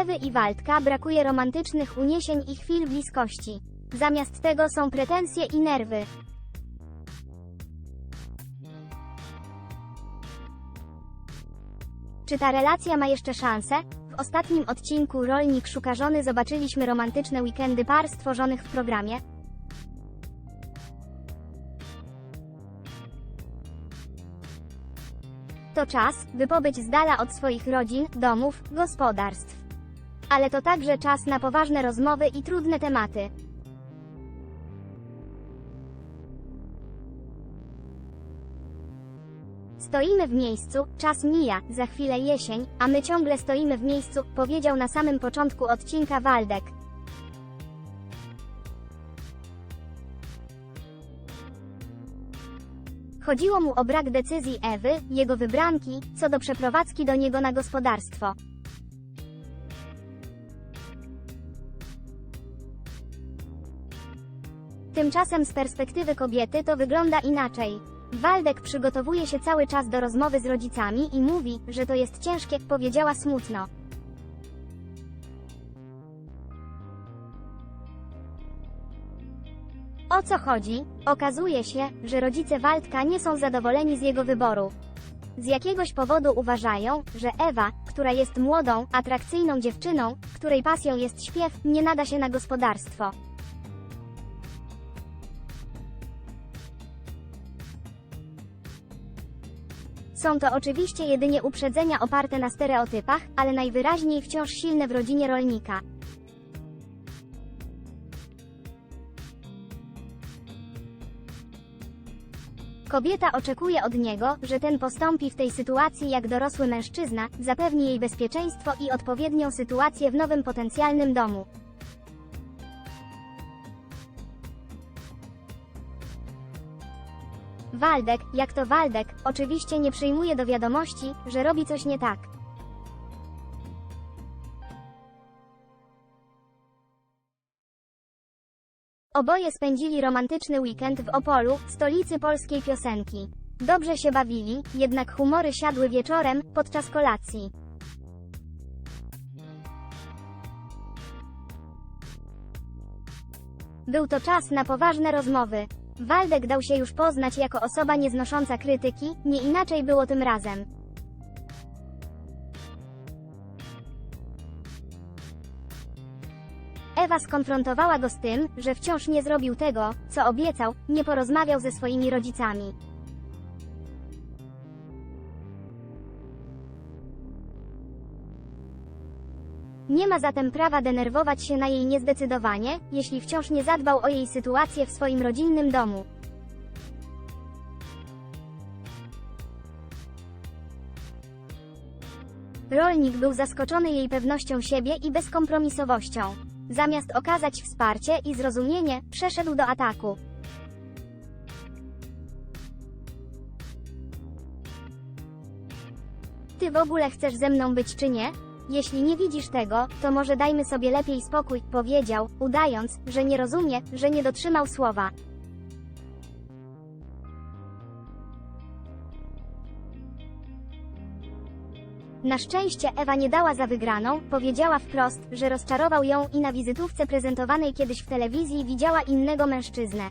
Ewy i Waldka brakuje romantycznych uniesień i chwil bliskości. Zamiast tego są pretensje i nerwy. Czy ta relacja ma jeszcze szansę? W ostatnim odcinku Rolnik szuka żony zobaczyliśmy romantyczne weekendy par stworzonych w programie. To czas, by pobyć z dala od swoich rodzin, domów, gospodarstw. Ale to także czas na poważne rozmowy i trudne tematy. Stoimy w miejscu, czas mija, za chwilę jesień, a my ciągle stoimy w miejscu, powiedział na samym początku odcinka Waldek. Chodziło mu o brak decyzji Ewy, jego wybranki, co do przeprowadzki do niego na gospodarstwo. Tymczasem z perspektywy kobiety to wygląda inaczej. Waldek przygotowuje się cały czas do rozmowy z rodzicami i mówi, że to jest ciężkie, powiedziała smutno. O co chodzi? Okazuje się, że rodzice Waldka nie są zadowoleni z jego wyboru. Z jakiegoś powodu uważają, że Ewa, która jest młodą, atrakcyjną dziewczyną, której pasją jest śpiew, nie nada się na gospodarstwo. Są to oczywiście jedynie uprzedzenia oparte na stereotypach, ale najwyraźniej wciąż silne w rodzinie rolnika. Kobieta oczekuje od niego, że ten postąpi w tej sytuacji jak dorosły mężczyzna, zapewni jej bezpieczeństwo i odpowiednią sytuację w nowym potencjalnym domu. Waldek, jak to Waldek, oczywiście nie przyjmuje do wiadomości, że robi coś nie tak. Oboje spędzili romantyczny weekend w Opolu, stolicy polskiej piosenki. Dobrze się bawili, jednak humory siadły wieczorem, podczas kolacji. Był to czas na poważne rozmowy. Waldek dał się już poznać jako osoba nieznosząca krytyki, nie inaczej było tym razem. Ewa skonfrontowała go z tym, że wciąż nie zrobił tego, co obiecał, nie porozmawiał ze swoimi rodzicami. Nie ma zatem prawa denerwować się na jej niezdecydowanie, jeśli wciąż nie zadbał o jej sytuację w swoim rodzinnym domu. Rolnik był zaskoczony jej pewnością siebie i bezkompromisowością. Zamiast okazać wsparcie i zrozumienie, przeszedł do ataku. Ty w ogóle chcesz ze mną być czy nie? Jeśli nie widzisz tego, to może dajmy sobie lepiej spokój, powiedział, udając, że nie rozumie, że nie dotrzymał słowa. Na szczęście Ewa nie dała za wygraną, powiedziała wprost, że rozczarował ją i na wizytówce prezentowanej kiedyś w telewizji widziała innego mężczyznę.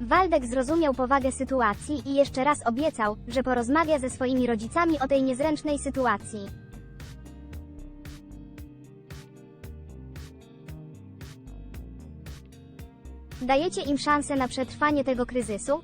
Waldek zrozumiał powagę sytuacji i jeszcze raz obiecał, że porozmawia ze swoimi rodzicami o tej niezręcznej sytuacji. Dajecie im szansę na przetrwanie tego kryzysu?